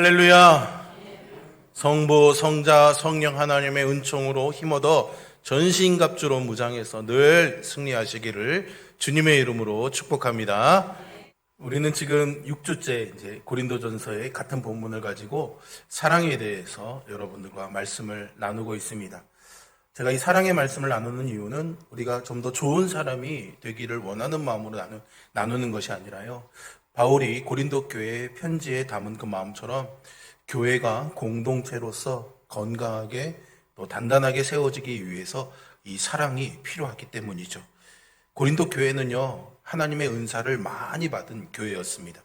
할렐루야. 성부, 성자, 성령 하나님의 은총으로 힘얻어 전신갑주로 무장해서 늘 승리하시기를 주님의 이름으로 축복합니다. 우리는 지금 6주째 이제 고린도전서의 같은 본문을 가지고 사랑에 대해서 여러분들과 말씀을 나누고 있습니다. 제가 이 사랑의 말씀을 나누는 이유는 우리가 좀 더 좋은 사람이 되기를 원하는 마음으로 나누, 나누는 것이 아니라요. 바울이 고린도 교회에 편지에 담은 그 마음처럼 교회가 공동체로서 건강하게 또 단단하게 세워지기 위해서 이 사랑이 필요하기 때문이죠. 고린도 교회는요, 하나님의 은사를 많이 받은 교회였습니다.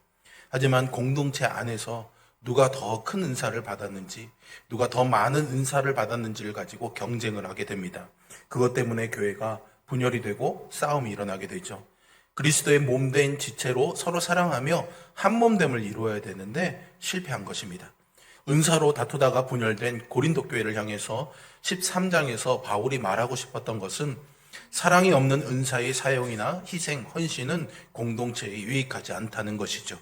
하지만 공동체 안에서 누가 더 큰 은사를 받았는지, 누가 더 많은 은사를 받았는지를 가지고 경쟁을 하게 됩니다. 그것 때문에 교회가 분열이 되고 싸움이 일어나게 되죠. 그리스도의 몸된 지체로 서로 사랑하며 한 몸됨을 이루어야 되는데 실패한 것입니다. 은사로 다투다가 분열된 고린도 교회를 향해서 13장에서 바울이 말하고 싶었던 것은 사랑이 없는 은사의 사용이나 희생, 헌신은 공동체에 유익하지 않다는 것이죠.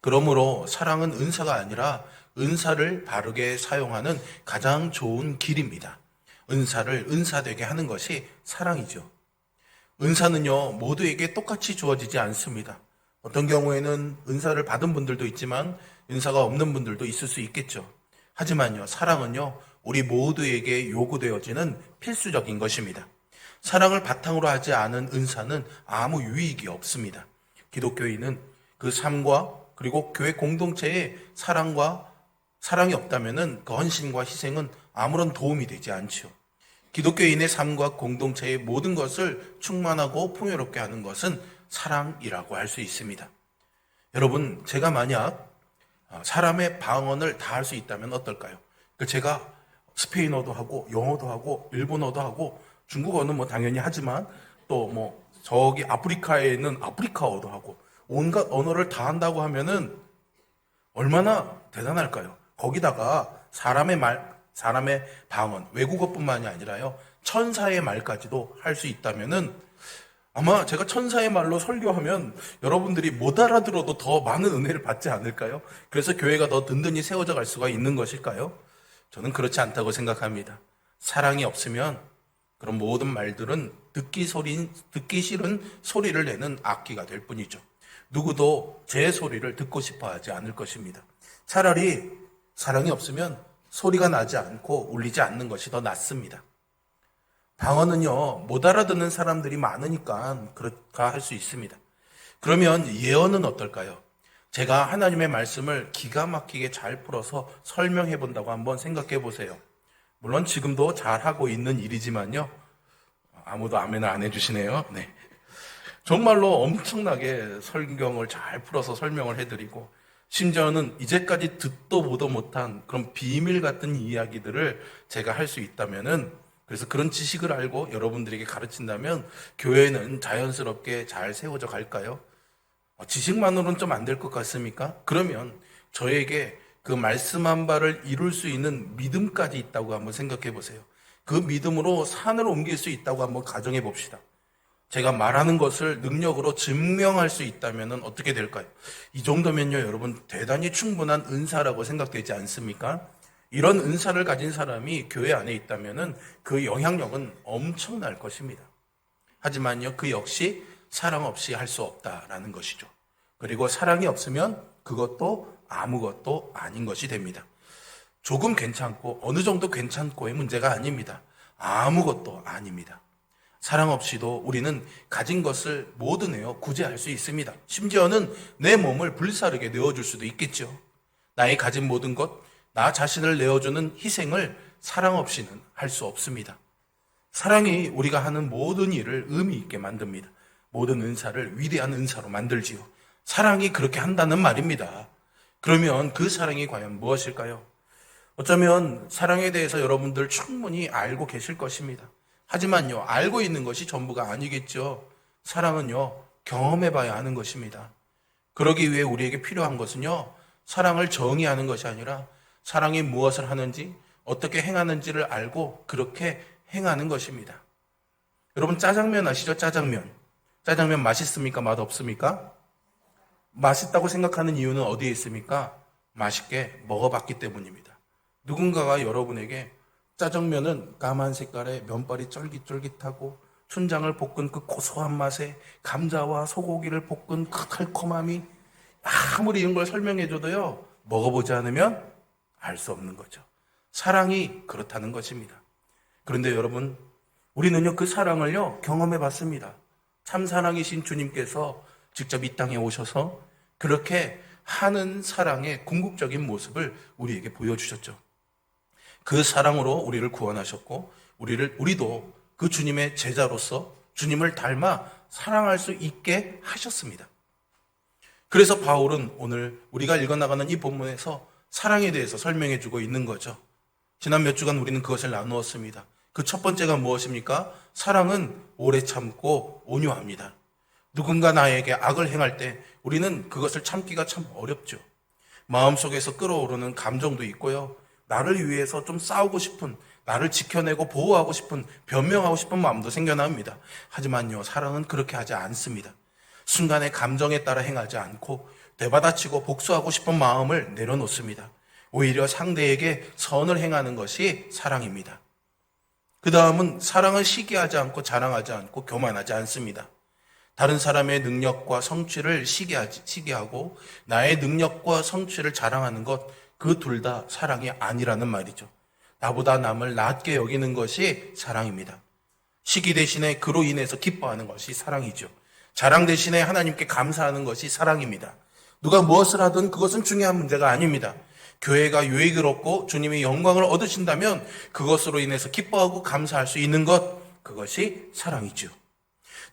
그러므로 사랑은 은사가 아니라 은사를 바르게 사용하는 가장 좋은 길입니다. 은사를 은사되게 하는 것이 사랑이죠. 은사는요, 모두에게 똑같이 주어지지 않습니다. 어떤 경우에는 은사를 받은 분들도 있지만 은사가 없는 분들도 있을 수 있겠죠. 하지만요, 사랑은요, 우리 모두에게 요구되어지는 필수적인 것입니다. 사랑을 바탕으로 하지 않은 은사는 아무 유익이 없습니다. 기독교인은 그 삶과 그리고 교회 공동체에 사랑과 사랑이 없다면은 그 헌신과 희생은 아무런 도움이 되지 않지요. 기독교인의 삶과 공동체의 모든 것을 충만하고 풍요롭게 하는 것은 사랑이라고 할 수 있습니다. 여러분, 제가 만약 사람의 방언을 다 할 수 있다면 어떨까요? 그 제가 스페인어도 하고 영어도 하고 일본어도 하고 중국어는 뭐 당연히 하지만 또 뭐 저기 아프리카에 있는 아프리카어도 하고 온갖 언어를 다 한다고 하면은 얼마나 대단할까요? 거기다가 사람의 말, 사람의 방언, 외국어뿐만이 아니라요, 천사의 말까지도 할 수 있다면은 아마 제가 천사의 말로 설교하면 여러분들이 못 알아들어도 더 많은 은혜를 받지 않을까요? 그래서 교회가 더 든든히 세워져 갈 수가 있는 것일까요? 저는 그렇지 않다고 생각합니다. 사랑이 없으면 그런 모든 말들은 듣기 소리, 듣기 싫은 소리를 내는 악기가 될 뿐이죠. 누구도 제 소리를 듣고 싶어 하지 않을 것입니다. 차라리 사랑이 없으면 소리가 나지 않고 울리지 않는 것이 더 낫습니다. 방언은요, 못 알아듣는 사람들이 많으니까 그렇다 할 수 있습니다. 그러면 예언은 어떨까요? 제가 하나님의 말씀을 기가 막히게 잘 풀어서 설명해 본다고 한번 생각해 보세요. 물론 지금도 잘 하고 있는 일이지만요. 아무도 아멘을 안 해주시네요. 네. 정말로 엄청나게 설경을 잘 풀어서 설명을 해드리고, 심지어는 이제까지 듣도 보도 못한 그런 비밀 같은 이야기들을 제가 할 수 있다면은, 그래서 그런 지식을 알고 여러분들에게 가르친다면, 교회는 자연스럽게 잘 세워져 갈까요? 어, 지식만으로는 좀 안 될 것 같습니까? 그러면 저에게 그 말씀 한 바를 이룰 수 있는 믿음까지 있다고 한번 생각해 보세요. 그 믿음으로 산을 옮길 수 있다고 한번 가정해 봅시다. 제가 말하는 것을 능력으로 증명할 수 있다면 어떻게 될까요? 이 정도면요, 여러분, 대단히 충분한 은사라고 생각되지 않습니까? 이런 은사를 가진 사람이 교회 안에 있다면 그 영향력은 엄청날 것입니다. 하지만요, 그 역시 사랑 없이 할 수 없다라는 것이죠. 그리고 사랑이 없으면 그것도 아무것도 아닌 것이 됩니다. 조금 괜찮고 어느 정도 괜찮고의 문제가 아닙니다. 아무것도 아닙니다. 사랑 없이도 우리는 가진 것을 모두 내어 구제할 수 있습니다. 심지어는 내 몸을 불사르게 내어줄 수도 있겠죠. 나의 가진 모든 것, 나 자신을 내어주는 희생을 사랑 없이는 할 수 없습니다. 사랑이 우리가 하는 모든 일을 의미 있게 만듭니다. 모든 은사를 위대한 은사로 만들지요. 사랑이 그렇게 한다는 말입니다. 그러면 그 사랑이 과연 무엇일까요? 어쩌면 사랑에 대해서 여러분들 충분히 알고 계실 것입니다. 하지만요, 알고 있는 것이 전부가 아니겠죠. 사랑은요, 경험해 봐야 하는 것입니다. 그러기 위해 우리에게 필요한 것은요, 사랑을 정의하는 것이 아니라 사랑이 무엇을 하는지, 어떻게 행하는지를 알고 그렇게 행하는 것입니다. 여러분, 짜장면 아시죠? 짜장면. 짜장면 맛있습니까? 맛 없습니까? 맛있다고 생각하는 이유는 어디에 있습니까? 맛있게 먹어봤기 때문입니다. 누군가가 여러분에게 짜장면은 까만 색깔의 면발이 쫄깃쫄깃하고 춘장을 볶은 그 고소한 맛에 감자와 소고기를 볶은 그 달콤함이 아무리 이런 걸 설명해줘도요 먹어보지 않으면 알 수 없는 거죠. 사랑이 그렇다는 것입니다. 그런데 여러분 우리는요 그 사랑을요 경험해 봤습니다. 참 사랑이신 주님께서 직접 이 땅에 오셔서 그렇게 하는 사랑의 궁극적인 모습을 우리에게 보여주셨죠. 그 사랑으로 우리를 구원하셨고 우리를 우리도 그 주님의 제자로서 주님을 닮아 사랑할 수 있게 하셨습니다. 그래서 바울은 오늘 우리가 읽어나가는 이 본문에서 사랑에 대해서 설명해 주고 있는 거죠. 지난 몇 주간 우리는 그것을 나누었습니다. 그 첫 번째가 무엇입니까? 사랑은 오래 참고 온유합니다. 누군가 나에게 악을 행할 때 우리는 그것을 참기가 참 어렵죠. 마음속에서 끓어오르는 감정도 있고요. 나를 위해서 좀 싸우고 싶은, 나를 지켜내고 보호하고 싶은, 변명하고 싶은 마음도 생겨납니다. 하지만요, 사랑은 그렇게 하지 않습니다. 순간의 감정에 따라 행하지 않고 되받아치고 복수하고 싶은 마음을 내려놓습니다. 오히려 상대에게 선을 행하는 것이 사랑입니다. 그 다음은 사랑을 시기하지 않고 자랑하지 않고 교만하지 않습니다. 다른 사람의 능력과 성취를 시기하지, 시기하고 나의 능력과 성취를 자랑하는 것, 그 둘 다 사랑이 아니라는 말이죠. 나보다 남을 낮게 여기는 것이 사랑입니다. 시기 대신에 그로 인해서 기뻐하는 것이 사랑이죠. 자랑 대신에 하나님께 감사하는 것이 사랑입니다. 누가 무엇을 하든 그것은 중요한 문제가 아닙니다. 교회가 유익을 얻고 주님의 영광을 얻으신다면 그것으로 인해서 기뻐하고 감사할 수 있는 것, 그것이 사랑이죠.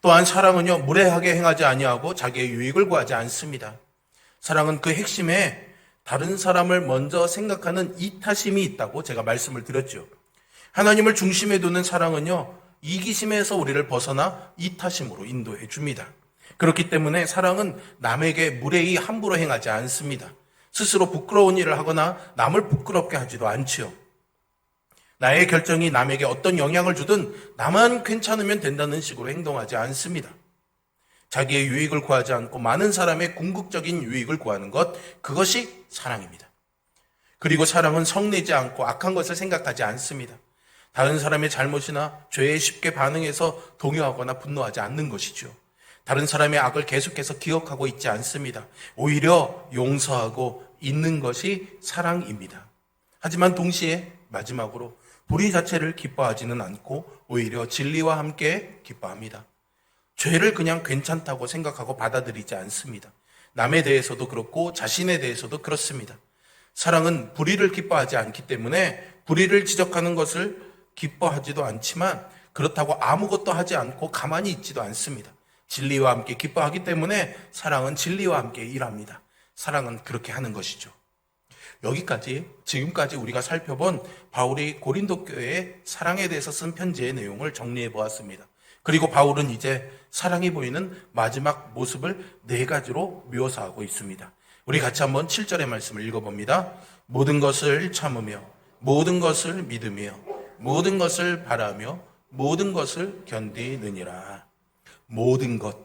또한 사랑은요, 무례하게 행하지 아니하고 자기의 유익을 구하지 않습니다. 사랑은 그 핵심에 다른 사람을 먼저 생각하는 이타심이 있다고 제가 말씀을 드렸죠. 하나님을 중심에 두는 사랑은요, 이기심에서 우리를 벗어나 이타심으로 인도해 줍니다. 그렇기 때문에 사랑은 남에게 무례히 함부로 행하지 않습니다. 스스로 부끄러운 일을 하거나 남을 부끄럽게 하지도 않지요. 나의 결정이 남에게 어떤 영향을 주든 나만 괜찮으면 된다는 식으로 행동하지 않습니다. 자기의 유익을 구하지 않고 많은 사람의 궁극적인 유익을 구하는 것, 그것이 사랑입니다. 그리고 사랑은 성내지 않고 악한 것을 생각하지 않습니다. 다른 사람의 잘못이나 죄에 쉽게 반응해서 동요하거나 분노하지 않는 것이죠. 다른 사람의 악을 계속해서 기억하고 있지 않습니다. 오히려 용서하고 있는 것이 사랑입니다. 하지만 동시에 마지막으로 불의 자체를 기뻐하지는 않고 오히려 진리와 함께 기뻐합니다. 죄를 그냥 괜찮다고 생각하고 받아들이지 않습니다. 남에 대해서도 그렇고 자신에 대해서도 그렇습니다. 사랑은 불의를 기뻐하지 않기 때문에 불의를 지적하는 것을 기뻐하지도 않지만 그렇다고 아무것도 하지 않고 가만히 있지도 않습니다. 진리와 함께 기뻐하기 때문에 사랑은 진리와 함께 일합니다. 사랑은 그렇게 하는 것이죠. 여기까지 지금까지 우리가 살펴본 바울이 고린도 교회의 사랑에 대해서 쓴 편지의 내용을 정리해 보았습니다. 그리고 바울은 이제 사랑이 보이는 마지막 모습을 네 가지로 묘사하고 있습니다. 우리 같이 한번 7절의 말씀을 읽어봅니다. 모든 것을 참으며 모든 것을 믿으며 모든 것을 바라며 모든 것을 견디느니라. 모든 것.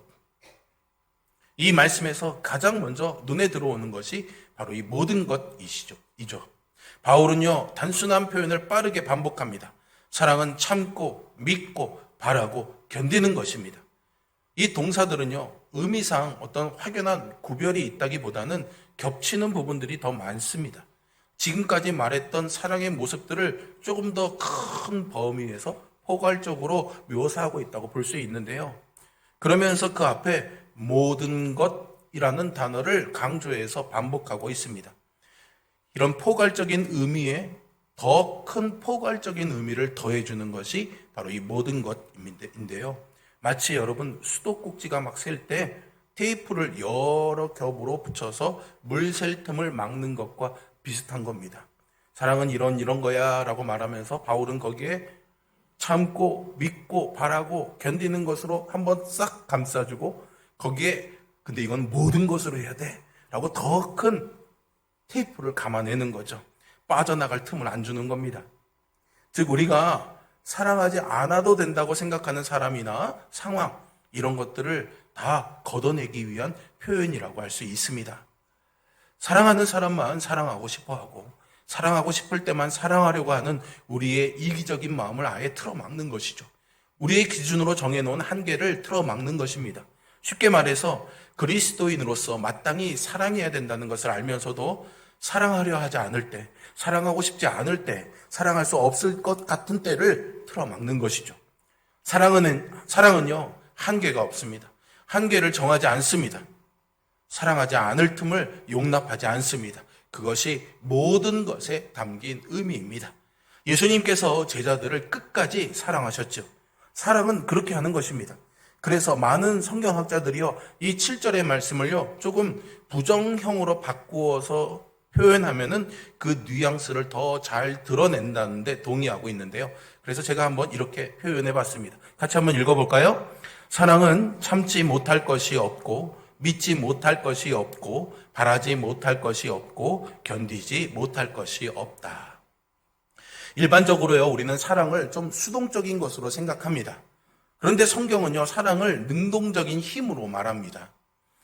이 말씀에서 가장 먼저 눈에 들어오는 것이 바로 이 모든 것이시죠. 이죠. 바울은요, 단순한 표현을 빠르게 반복합니다. 사랑은 참고, 믿고, 바라고, 견디는 것입니다. 이 동사들은요, 의미상 어떤 확연한 구별이 있다기보다는 겹치는 부분들이 더 많습니다. 지금까지 말했던 사랑의 모습들을 조금 더 큰 범위에서 포괄적으로 묘사하고 있다고 볼 수 있는데요. 그러면서 그 앞에 모든 것이라는 단어를 강조해서 반복하고 있습니다. 이런 포괄적인 의미에 더 큰 포괄적인 의미를 더해주는 것이 바로 이 모든 것인데요. 마치 여러분 수도꼭지가 막 셀 때 테이프를 여러 겹으로 붙여서 물 셀 틈을 막는 것과 비슷한 겁니다. 사랑은 이런 이런 거야 라고 말하면서 바울은 거기에 참고 믿고 바라고 견디는 것으로 한번 싹 감싸주고 거기에 근데 이건 모든 것으로 해야 돼 라고 더 큰 테이프를 감아내는 거죠. 빠져나갈 틈을 안 주는 겁니다. 즉 우리가 사랑하지 않아도 된다고 생각하는 사람이나 상황 이런 것들을 다 걷어내기 위한 표현이라고 할 수 있습니다. 사랑하는 사람만 사랑하고 싶어 하고, 사랑하고 싶을 때만 사랑하려고 하는 우리의 이기적인 마음을 아예 틀어막는 것이죠. 우리의 기준으로 정해놓은 한계를 틀어막는 것입니다. 쉽게 말해서 그리스도인으로서 마땅히 사랑해야 된다는 것을 알면서도 사랑하려 하지 않을 때, 사랑하고 싶지 않을 때, 사랑할 수 없을 것 같은 때를 틀어막는 것이죠. 사랑은, 사랑은요, 한계가 없습니다. 한계를 정하지 않습니다. 사랑하지 않을 틈을 용납하지 않습니다. 그것이 모든 것에 담긴 의미입니다. 예수님께서 제자들을 끝까지 사랑하셨죠. 사랑은 그렇게 하는 것입니다. 그래서 많은 성경학자들이요, 이 7절의 말씀을요, 조금 부정형으로 바꾸어서 표현하면은 그 뉘앙스를 더 잘 드러낸다는데 동의하고 있는데요. 그래서 제가 한번 이렇게 표현해 봤습니다. 같이 한번 읽어 볼까요? 사랑은 참지 못할 것이 없고, 믿지 못할 것이 없고, 바라지 못할 것이 없고, 견디지 못할 것이 없다. 일반적으로요, 우리는 사랑을 좀 수동적인 것으로 생각합니다. 그런데 성경은요, 사랑을 능동적인 힘으로 말합니다.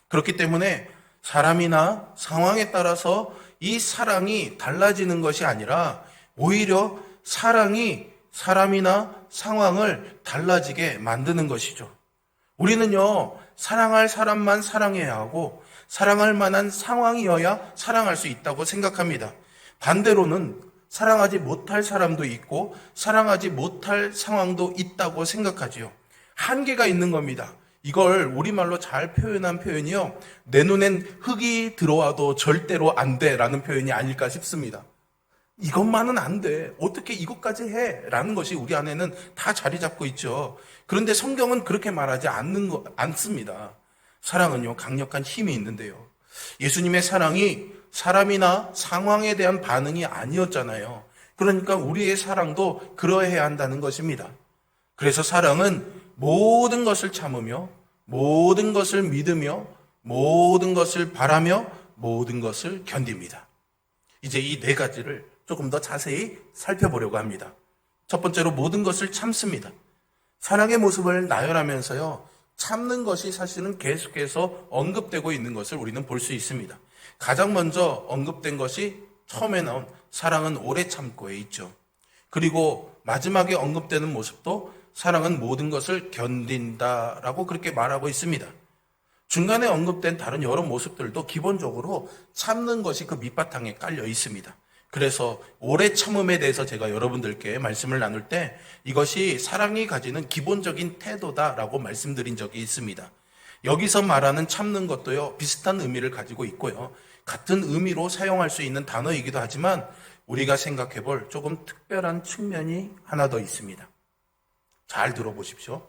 그렇기 때문에 사람이나 상황에 따라서 이 사랑이 달라지는 것이 아니라 오히려 사랑이 사람이나 상황을 달라지게 만드는 것이죠. 우리는요, 사랑할 사람만 사랑해야 하고 사랑할 만한 상황이어야 사랑할 수 있다고 생각합니다. 반대로는 사랑하지 못할 사람도 있고 사랑하지 못할 상황도 있다고 생각하지요. 한계가 있는 겁니다. 이걸 우리말로 잘 표현한 표현이요. 내 눈엔 흙이 들어와도 절대로 안 돼. 라는 표현이 아닐까 싶습니다. 이것만은 안 돼. 어떻게 이것까지 해? 라는 것이 우리 안에는 다 자리 잡고 있죠. 그런데 성경은 그렇게 말하지 않는 거, 않습니다. 사랑은요, 강력한 힘이 있는데요. 예수님의 사랑이 사람이나 상황에 대한 반응이 아니었잖아요. 그러니까 우리의 사랑도 그러해야 한다는 것입니다. 그래서 사랑은 모든 것을 참으며 모든 것을 믿으며 모든 것을 바라며 모든 것을 견딥니다. 이제 이 네 가지를 조금 더 자세히 살펴보려고 합니다. 첫 번째로 모든 것을 참습니다. 사랑의 모습을 나열하면서요, 참는 것이 사실은 계속해서 언급되고 있는 것을 우리는 볼 수 있습니다. 가장 먼저 언급된 것이 처음에 나온 사랑은 오래 참고에 있죠. 그리고 마지막에 언급되는 모습도 사랑은 모든 것을 견딘다라고 그렇게 말하고 있습니다. 중간에 언급된 다른 여러 모습들도 기본적으로 참는 것이 그 밑바탕에 깔려 있습니다. 그래서 오래 참음에 대해서 제가 여러분들께 말씀을 나눌 때 이것이 사랑이 가지는 기본적인 태도다라고 말씀드린 적이 있습니다. 여기서 말하는 참는 것도요, 비슷한 의미를 가지고 있고요. 같은 의미로 사용할 수 있는 단어이기도 하지만 우리가 생각해 볼 조금 특별한 측면이 하나 더 있습니다. 잘 들어보십시오.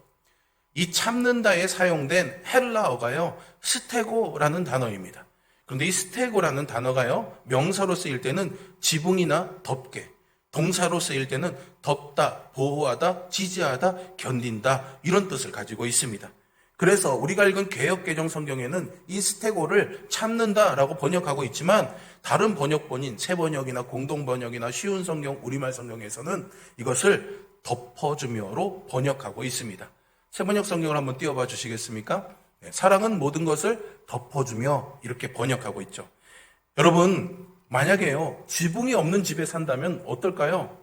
이 참는다에 사용된 헬라어가요, 스테고라는 단어입니다. 그런데 이 스테고라는 단어가요, 명사로 쓰일 때는 지붕이나 덮개, 동사로 쓰일 때는 덮다, 보호하다, 지지하다, 견딘다, 이런 뜻을 가지고 있습니다. 그래서 우리가 읽은 개혁개정 성경에는 이 스테고를 참는다라고 번역하고 있지만 다른 번역본인 세번역이나 공동번역이나 쉬운 성경, 우리말 성경에서는 이것을 덮어주며로 번역하고 있습니다. 세번역 성경을 한번 띄워봐 주시겠습니까? 네, 사랑은 모든 것을 덮어주며 이렇게 번역하고 있죠. 여러분, 만약에요, 지붕이 없는 집에 산다면 어떨까요?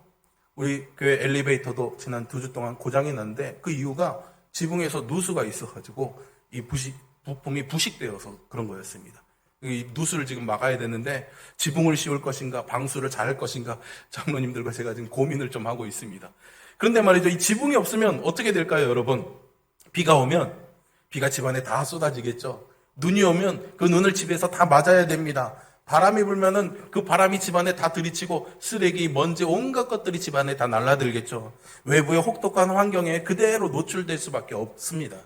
우리 교회 엘리베이터도 지난 두 주 동안 고장이 났는데 그 이유가 지붕에서 누수가 있어가지고 이 부식, 부품이 부식되어서 그런 거였습니다. 이 누수를 지금 막아야 되는데 지붕을 씌울 것인가 방수를 잘 할 것인가 장로님들과 제가 지금 고민을 좀 하고 있습니다. 그런데 말이죠. 이 지붕이 없으면 어떻게 될까요, 여러분? 비가 오면 비가 집안에 다 쏟아지겠죠. 눈이 오면 그 눈을 집에서 다 맞아야 됩니다. 바람이 불면은 그 바람이 집안에 다 들이치고 쓰레기, 먼지, 온갖 것들이 집안에 다 날라들겠죠. 외부의 혹독한 환경에 그대로 노출될 수밖에 없습니다.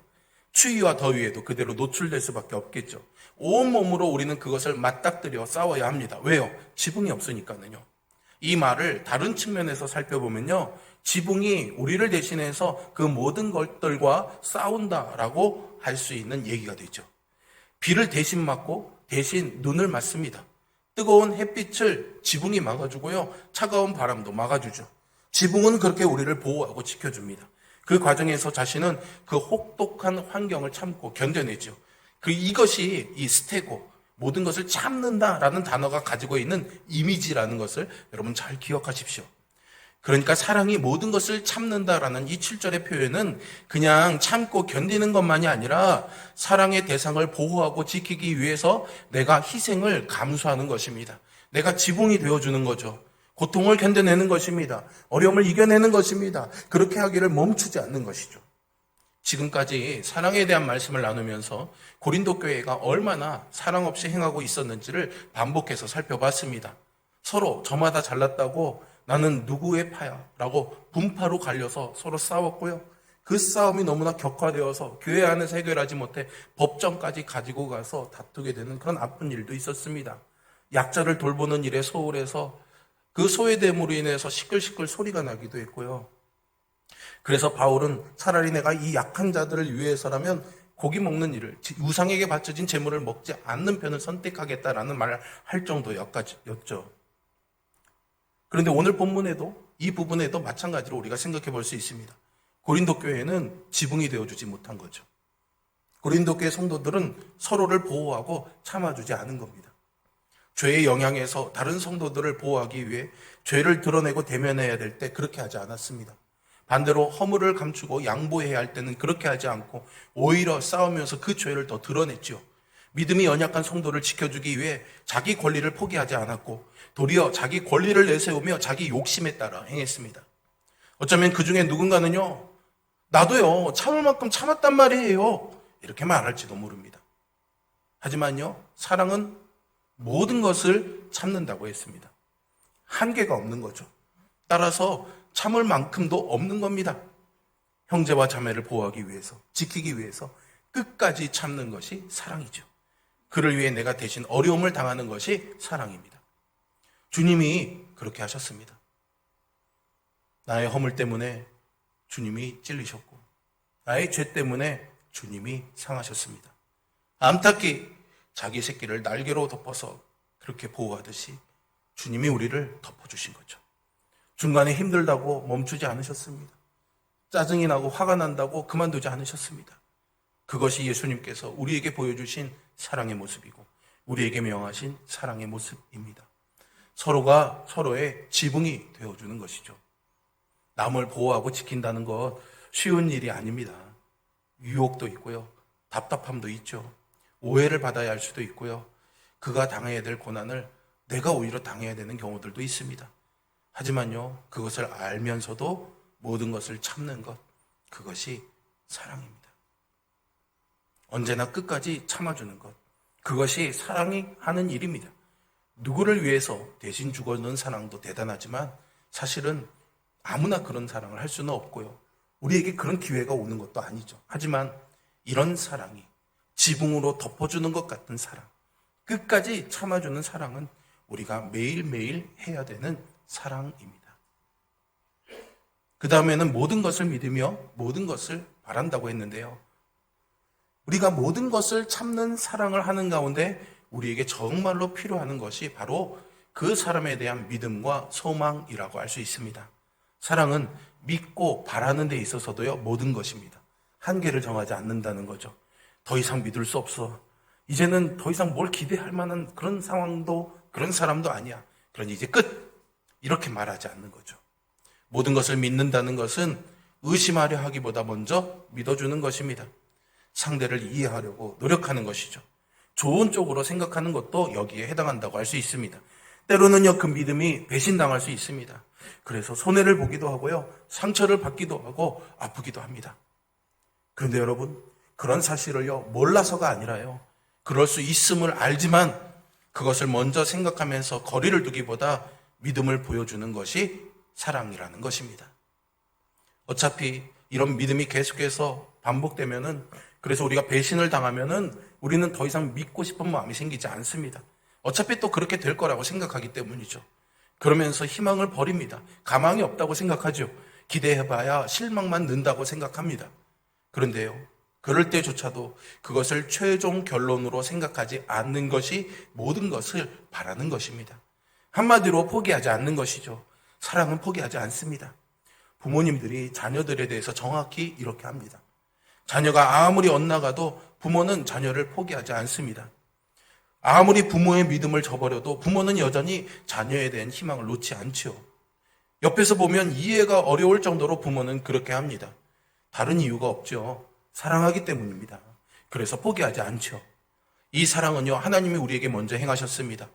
추위와 더위에도 그대로 노출될 수밖에 없겠죠. 온 몸으로 우리는 그것을 맞닥뜨려 싸워야 합니다. 왜요? 지붕이 없으니까는요. 이 말을 다른 측면에서 살펴보면요. 지붕이 우리를 대신해서 그 모든 것들과 싸운다라고 할 수 있는 얘기가 되죠. 비를 대신 맞고 대신 눈을 맞습니다. 뜨거운 햇빛을 지붕이 막아주고요. 차가운 바람도 막아주죠. 지붕은 그렇게 우리를 보호하고 지켜줍니다. 그 과정에서 자신은 그 혹독한 환경을 참고 견뎌내죠. 그 이것이 이 스테고 모든 것을 참는다라는 단어가 가지고 있는 이미지라는 것을 여러분 잘 기억하십시오. 그러니까 사랑이 모든 것을 참는다라는 이 7절의 표현은 그냥 참고 견디는 것만이 아니라 사랑의 대상을 보호하고 지키기 위해서 내가 희생을 감수하는 것입니다. 내가 지붕이 되어주는 거죠. 고통을 견뎌내는 것입니다. 어려움을 이겨내는 것입니다. 그렇게 하기를 멈추지 않는 것이죠. 지금까지 사랑에 대한 말씀을 나누면서 고린도 교회가 얼마나 사랑 없이 행하고 있었는지를 반복해서 살펴봤습니다. 서로 저마다 잘났다고 나는 누구의 파야? 라고 분파로 갈려서 서로 싸웠고요. 그 싸움이 너무나 격화되어서 교회 안에서 해결하지 못해 법정까지 가지고 가서 다투게 되는 그런 아픈 일도 있었습니다. 약자를 돌보는 일에 소홀해서 그 소외됨으로 인해서 시끌시끌 소리가 나기도 했고요. 그래서 바울은 차라리 내가 이 약한 자들을 위해서라면 고기 먹는 일을 우상에게 바쳐진 재물을 먹지 않는 편을 선택하겠다라는 말을 할 정도였죠. 그런데 오늘 본문에도 이 부분에도 마찬가지로 우리가 생각해 볼 수 있습니다. 고린도 교회는 지붕이 되어주지 못한 거죠. 고린도 교회 성도들은 서로를 보호하고 참아주지 않은 겁니다. 죄의 영향에서 다른 성도들을 보호하기 위해 죄를 드러내고 대면해야 될 때 그렇게 하지 않았습니다. 반대로 허물을 감추고 양보해야 할 때는 그렇게 하지 않고 오히려 싸우면서 그 죄를 더 드러냈죠. 믿음이 연약한 성도를 지켜주기 위해 자기 권리를 포기하지 않았고 도리어 자기 권리를 내세우며 자기 욕심에 따라 행했습니다. 어쩌면 그 중에 누군가는요, 나도요, 참을 만큼 참았단 말이에요. 이렇게 말할지도 모릅니다. 하지만요, 사랑은 모든 것을 참는다고 했습니다. 한계가 없는 거죠. 따라서 참을 만큼도 없는 겁니다. 형제와 자매를 보호하기 위해서, 지키기 위해서 끝까지 참는 것이 사랑이죠. 그를 위해 내가 대신 어려움을 당하는 것이 사랑입니다. 주님이 그렇게 하셨습니다. 나의 허물 때문에 주님이 찔리셨고, 나의 죄 때문에 주님이 상하셨습니다. 암탉이 자기 새끼를 날개로 덮어서 그렇게 보호하듯이 주님이 우리를 덮어주신 거죠. 중간에 힘들다고 멈추지 않으셨습니다. 짜증이 나고 화가 난다고 그만두지 않으셨습니다. 그것이 예수님께서 우리에게 보여주신 사랑의 모습이고 우리에게 명하신 사랑의 모습입니다. 서로가 서로의 지붕이 되어주는 것이죠. 남을 보호하고 지킨다는 것 쉬운 일이 아닙니다. 유혹도 있고요. 답답함도 있죠. 오해를 받아야 할 수도 있고요. 그가 당해야 될 고난을 내가 오히려 당해야 되는 경우들도 있습니다. 하지만요, 그것을 알면서도 모든 것을 참는 것, 그것이 사랑입니다. 언제나 끝까지 참아주는 것, 그것이 사랑이 하는 일입니다. 누구를 위해서 대신 죽어는 사랑도 대단하지만 사실은 아무나 그런 사랑을 할 수는 없고요. 우리에게 그런 기회가 오는 것도 아니죠. 하지만 이런 사랑이 지붕으로 덮어주는 것 같은 사랑, 끝까지 참아주는 사랑은 우리가 매일매일 해야 되는 사랑입니다. 그 다음에는 모든 것을 믿으며 모든 것을 바란다고 했는데요. 우리가 모든 것을 참는 사랑을 하는 가운데 우리에게 정말로 필요한 것이 바로 그 사람에 대한 믿음과 소망이라고 할 수 있습니다. 사랑은 믿고 바라는 데 있어서도요, 모든 것입니다. 한계를 정하지 않는다는 거죠. 더 이상 믿을 수 없어. 이제는 더 이상 뭘 기대할 만한 그런 상황도, 그런 사람도 아니야. 그러니 이제 끝! 이렇게 말하지 않는 거죠. 모든 것을 믿는다는 것은 의심하려 하기보다 먼저 믿어주는 것입니다. 상대를 이해하려고 노력하는 것이죠. 좋은 쪽으로 생각하는 것도 여기에 해당한다고 할 수 있습니다. 때로는요, 그 믿음이 배신당할 수 있습니다. 그래서 손해를 보기도 하고요, 상처를 받기도 하고 아프기도 합니다. 그런데 여러분, 그런 사실을요, 몰라서가 아니라요, 그럴 수 있음을 알지만 그것을 먼저 생각하면서 거리를 두기보다 믿음을 보여주는 것이 사랑이라는 것입니다. 어차피 이런 믿음이 계속해서 반복되면은 그래서 우리가 배신을 당하면은 우리는 더 이상 믿고 싶은 마음이 생기지 않습니다. 어차피 또 그렇게 될 거라고 생각하기 때문이죠. 그러면서 희망을 버립니다. 가망이 없다고 생각하죠. 기대해봐야 실망만 는다고 생각합니다. 그런데요, 그럴 때조차도 그것을 최종 결론으로 생각하지 않는 것이 모든 것을 바라는 것입니다. 한마디로 포기하지 않는 것이죠. 사랑은 포기하지 않습니다. 부모님들이 자녀들에 대해서 정확히 이렇게 합니다. 자녀가 아무리 엇나가도 부모는 자녀를 포기하지 않습니다. 아무리 부모의 믿음을 저버려도 부모는 여전히 자녀에 대한 희망을 놓지 않지요. 옆에서 보면 이해가 어려울 정도로 부모는 그렇게 합니다. 다른 이유가 없죠. 사랑하기 때문입니다. 그래서 포기하지 않죠. 이 사랑은요, 하나님이 우리에게 먼저 행하셨습니다.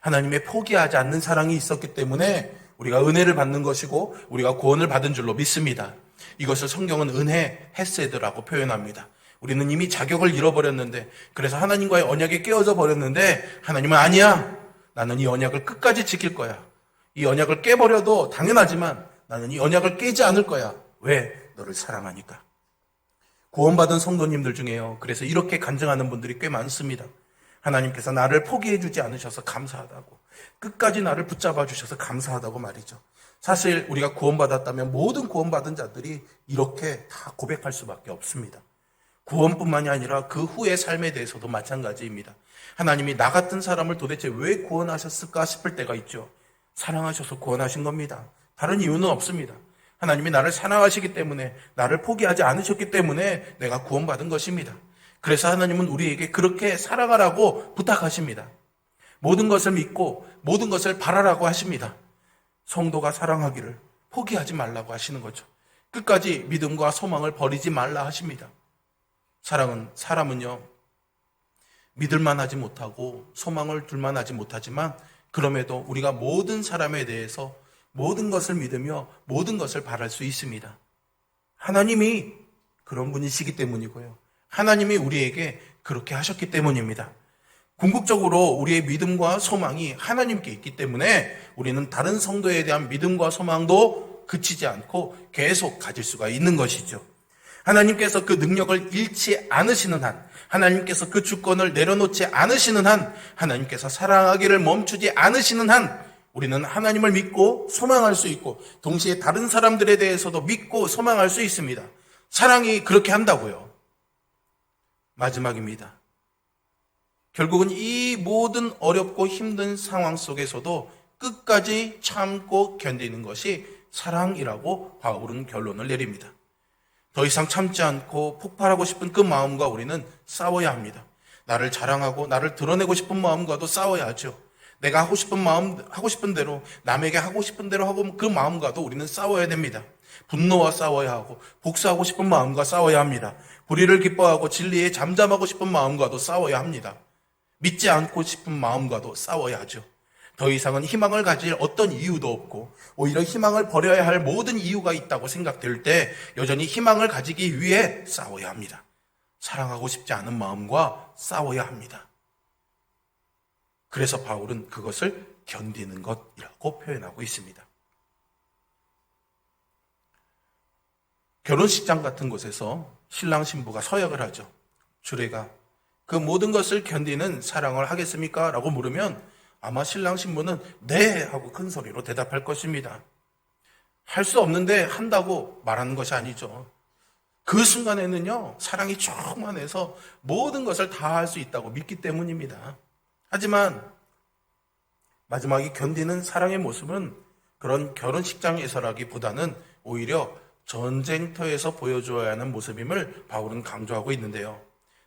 하나님의 포기하지 않는 사랑이 있었기 때문에 우리가 은혜를 받는 것이고 우리가 구원을 받은 줄로 믿습니다. 이것을 성경은 은혜 헤세드라고 표현합니다. 우리는 이미 자격을 잃어버렸는데 그래서 하나님과의 언약에 깨어져 버렸는데 하나님은 아니야. 나는 이 언약을 끝까지 지킬 거야. 이 언약을 깨버려도 당연하지만 나는 이 언약을 깨지 않을 거야. 왜? 너를 사랑하니까. 구원받은 성도님들 중에요. 그래서 이렇게 간증하는 분들이 꽤 많습니다. 하나님께서 나를 포기해 주지 않으셔서 감사하다고. 끝까지 나를 붙잡아 주셔서 감사하다고 말이죠. 사실 우리가 구원받았다면 모든 구원받은 자들이 이렇게 다 고백할 수밖에 없습니다. 구원뿐만이 아니라 그 후의 삶에 대해서도 마찬가지입니다. 하나님이 나 같은 사람을 도대체 왜 구원하셨을까 싶을 때가 있죠. 사랑하셔서 구원하신 겁니다. 다른 이유는 없습니다. 하나님이 나를 사랑하시기 때문에 나를 포기하지 않으셨기 때문에 내가 구원받은 것입니다. 그래서 하나님은 우리에게 그렇게 살아가라고 부탁하십니다. 모든 것을 믿고 모든 것을 바라라고 하십니다. 성도가 사랑하기를 포기하지 말라고 하시는 거죠. 끝까지 믿음과 소망을 버리지 말라 하십니다. 사랑은 사람은요 믿을만 하지 못하고 소망을 둘만 하지 못하지만 그럼에도 우리가 모든 사람에 대해서 모든 것을 믿으며 모든 것을 바랄 수 있습니다. 하나님이 그런 분이시기 때문이고요. 하나님이 우리에게 그렇게 하셨기 때문입니다. 궁극적으로 우리의 믿음과 소망이 하나님께 있기 때문에 우리는 다른 성도에 대한 믿음과 소망도 그치지 않고 계속 가질 수가 있는 것이죠. 하나님께서 그 능력을 잃지 않으시는 한, 하나님께서 그 주권을 내려놓지 않으시는 한, 하나님께서 사랑하기를 멈추지 않으시는 한, 우리는 하나님을 믿고 소망할 수 있고, 동시에 다른 사람들에 대해서도 믿고 소망할 수 있습니다. 사랑이 그렇게 한다고요. 마지막입니다. 결국은 이 모든 어렵고 힘든 상황 속에서도 끝까지 참고 견디는 것이 사랑이라고 바울은 결론을 내립니다. 더 이상 참지 않고 폭발하고 싶은 그 마음과 우리는 싸워야 합니다. 나를 자랑하고 나를 드러내고 싶은 마음과도 싸워야 하죠. 내가 하고 싶은 마음, 하고 싶은 대로, 남에게 하고 싶은 대로 하고 그 마음과도 우리는 싸워야 됩니다. 분노와 싸워야 하고, 복수하고 싶은 마음과 싸워야 합니다. 불의를 기뻐하고 진리에 잠잠하고 싶은 마음과도 싸워야 합니다. 믿지 않고 싶은 마음과도 싸워야 하죠. 더 이상은 희망을 가질 어떤 이유도 없고 오히려 희망을 버려야 할 모든 이유가 있다고 생각될 때 여전히 희망을 가지기 위해 싸워야 합니다. 사랑하고 싶지 않은 마음과 싸워야 합니다. 그래서 바울은 그것을 견디는 것이라고 표현하고 있습니다. 결혼식장 같은 곳에서 신랑 신부가 서약을 하죠. 주례가 그 모든 것을 견디는 사랑을 하겠습니까? 라고 물으면 아마 신랑 신부는 네 하고 큰 소리로 대답할 것입니다. 할 수 없는데 한다고 말하는 것이 아니죠. 그 순간에는요, 사랑이 충만해서 모든 것을 다 할 수 있다고 믿기 때문입니다. 하지만 마지막에 견디는 사랑의 모습은 그런 결혼식장에서라기보다는 오히려 전쟁터에서 보여줘야 하는 모습임을 바울은 강조하고 있는데요.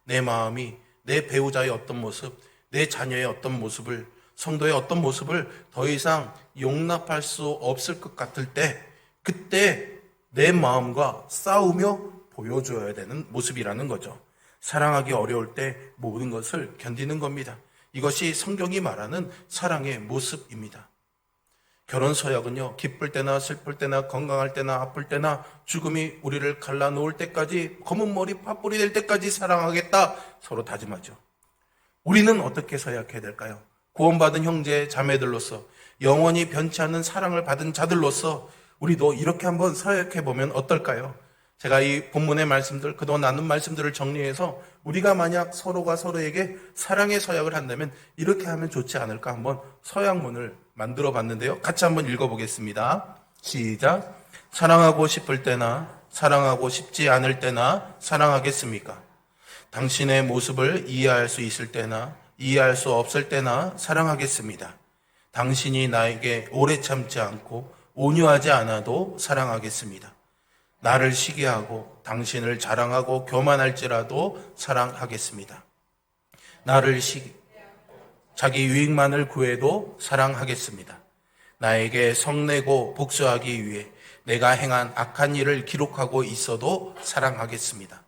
내 마음이 내 배우자의 어떤 모습, 내 자녀의 어떤 모습을, 성도의 어떤 모습을 더 이상 용납할 수 없을 것 같을 때, 그때 내 마음과 싸우며 보여줘야 되는 모습이라는 거죠. 사랑하기 어려울 때 모든 것을 견디는 겁니다. 이것이 성경이 말하는 사랑의 모습입니다. 결혼 서약은요, 기쁠 때나 슬플 때나 건강할 때나 아플 때나 죽음이 우리를 갈라놓을 때까지 검은 머리 팥불이 될 때까지 사랑하겠다 서로 다짐하죠. 우리는 어떻게 서약해야 될까요? 구원받은 형제 자매들로서 영원히 변치 않는 사랑을 받은 자들로서 우리도 이렇게 한번 서약해 보면 어떨까요? 제가 이 본문의 말씀들, 그동안 나눈 말씀들을 정리해서 우리가 만약 서로가 서로에게 사랑의 서약을 한다면 이렇게 하면 좋지 않을까 한번 서약문을 만들어 봤는데요. 같이 한번 읽어 보겠습니다. 시작. 사랑하고 싶을 때나 사랑하고 싶지 않을 때나 사랑하겠습니까? 당신의 모습을 이해할 수 있을 때나 이해할 수 없을 때나 사랑하겠습니다. 당신이 나에게 오래 참지 않고 온유하지 않아도 사랑하겠습니다. 나를 시기하고 당신을 자랑하고 교만할지라도 사랑하겠습니다. 나를 시기 자기 유익만을 구해도 사랑하겠습니다. 나에게 성내고 복수하기 위해 내가 행한 악한 일을 기록하고 있어도 사랑하겠습니다.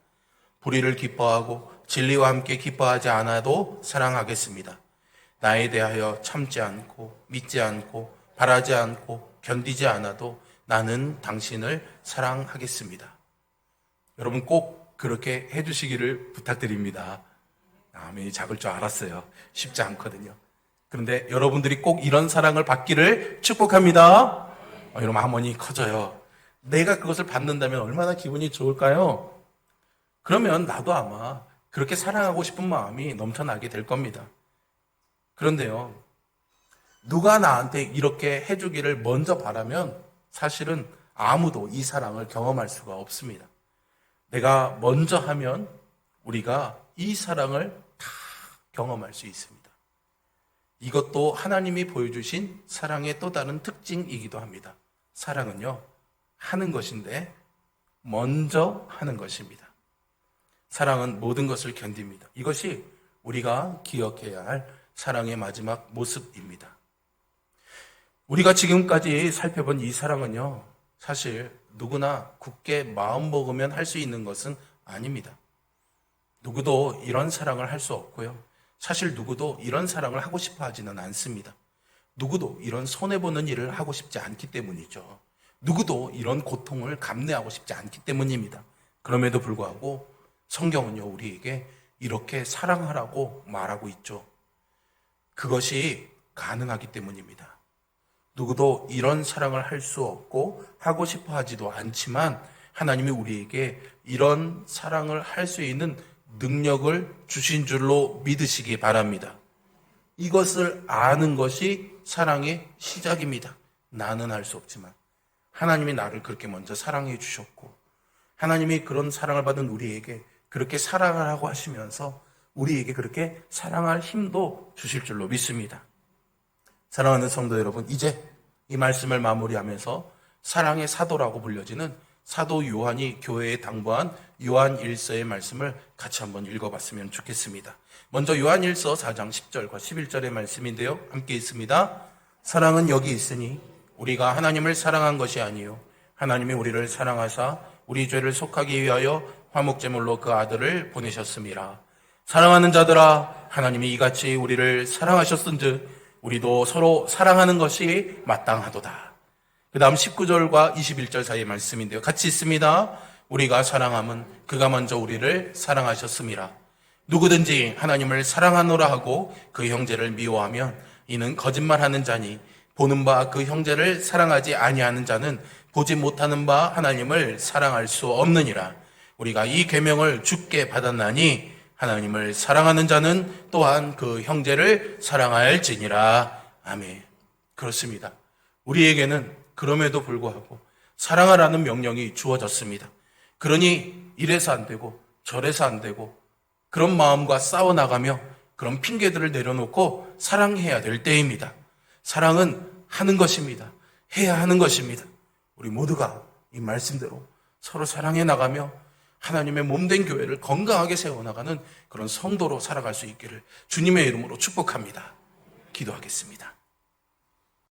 불의를 기뻐하고 진리와 함께 기뻐하지 않아도 사랑하겠습니다. 나에 대하여 참지 않고 믿지 않고 바라지 않고 견디지 않아도 나는 당신을 사랑하겠습니다. 여러분 꼭 그렇게 해주시기를 부탁드립니다. 아멘이 작을 줄 알았어요. 쉽지 않거든요. 그런데 여러분들이 꼭 이런 사랑을 받기를 축복합니다. 어, 여러분 하모니 커져요. 내가 그것을 받는다면 얼마나 기분이 좋을까요? 그러면 나도 아마 그렇게 사랑하고 싶은 마음이 넘쳐나게 될 겁니다. 그런데요, 누가 나한테 이렇게 해주기를 먼저 바라면 사실은 아무도 이 사랑을 경험할 수가 없습니다. 내가 먼저 하면 우리가 이 사랑을 다 경험할 수 있습니다. 이것도 하나님이 보여주신 사랑의 또 다른 특징이기도 합니다. 사랑은요, 하는 것인데 먼저 하는 것입니다. 사랑은 모든 것을 견딥니다. 이것이 우리가 기억해야 할 사랑의 마지막 모습입니다. 우리가 지금까지 살펴본 이 사랑은요, 사실 누구나 굳게 마음 먹으면 할 수 있는 것은 아닙니다. 누구도 이런 사랑을 할 수 없고요. 사실 누구도 이런 사랑을 하고 싶어 하지는 않습니다. 누구도 이런 손해보는 일을 하고 싶지 않기 때문이죠. 누구도 이런 고통을 감내하고 싶지 않기 때문입니다. 그럼에도 불구하고 성경은요, 우리에게 이렇게 사랑하라고 말하고 있죠. 그것이 가능하기 때문입니다. 누구도 이런 사랑을 할 수 없고 하고 싶어 하지도 않지만 하나님이 우리에게 이런 사랑을 할 수 있는 능력을 주신 줄로 믿으시기 바랍니다. 이것을 아는 것이 사랑의 시작입니다. 나는 알 수 없지만 하나님이 나를 그렇게 먼저 사랑해 주셨고 하나님이 그런 사랑을 받은 우리에게 그렇게 사랑을 하고 하시면서 우리에게 그렇게 사랑할 힘도 주실 줄로 믿습니다. 사랑하는 성도 여러분, 이제 이 말씀을 마무리하면서 사랑의 사도라고 불려지는 사도 요한이 교회에 당부한 요한 1서의 말씀을 같이 한번 읽어봤으면 좋겠습니다. 먼저 요한 1서 4장 10절과 11절의 말씀인데요. 함께 있습니다. 사랑은 여기 있으니 우리가 하나님을 사랑한 것이 아니요 하나님이 우리를 사랑하사 우리 죄를 속하기 위하여 화목제물로 그 아들을 보내셨습니다. 사랑하는 자들아 하나님이 이같이 우리를 사랑하셨은즉 우리도 서로 사랑하는 것이 마땅하도다. 그 다음 19절과 21절 사이의 말씀인데요. 같이 있습니다. 우리가 사랑함은 그가 먼저 우리를 사랑하셨습니다. 누구든지 하나님을 사랑하노라 하고 그 형제를 미워하면 이는 거짓말하는 자니 보는 바 그 형제를 사랑하지 아니하는 자는 보지 못하는 바 하나님을 사랑할 수 없느니라. 우리가 이 계명을 주께 받았나니 하나님을 사랑하는 자는 또한 그 형제를 사랑할지니라. 아멘. 그렇습니다. 우리에게는 그럼에도 불구하고 사랑하라는 명령이 주어졌습니다. 그러니 이래서 안 되고 저래서 안 되고 그런 마음과 싸워나가며 그런 핑계들을 내려놓고 사랑해야 될 때입니다. 사랑은 하는 것입니다. 해야 하는 것입니다. 우리 모두가 이 말씀대로 서로 사랑해 나가며 하나님의 몸된 교회를 건강하게 세워나가는 그런 성도로 살아갈 수 있기를 주님의 이름으로 축복합니다. 기도하겠습니다.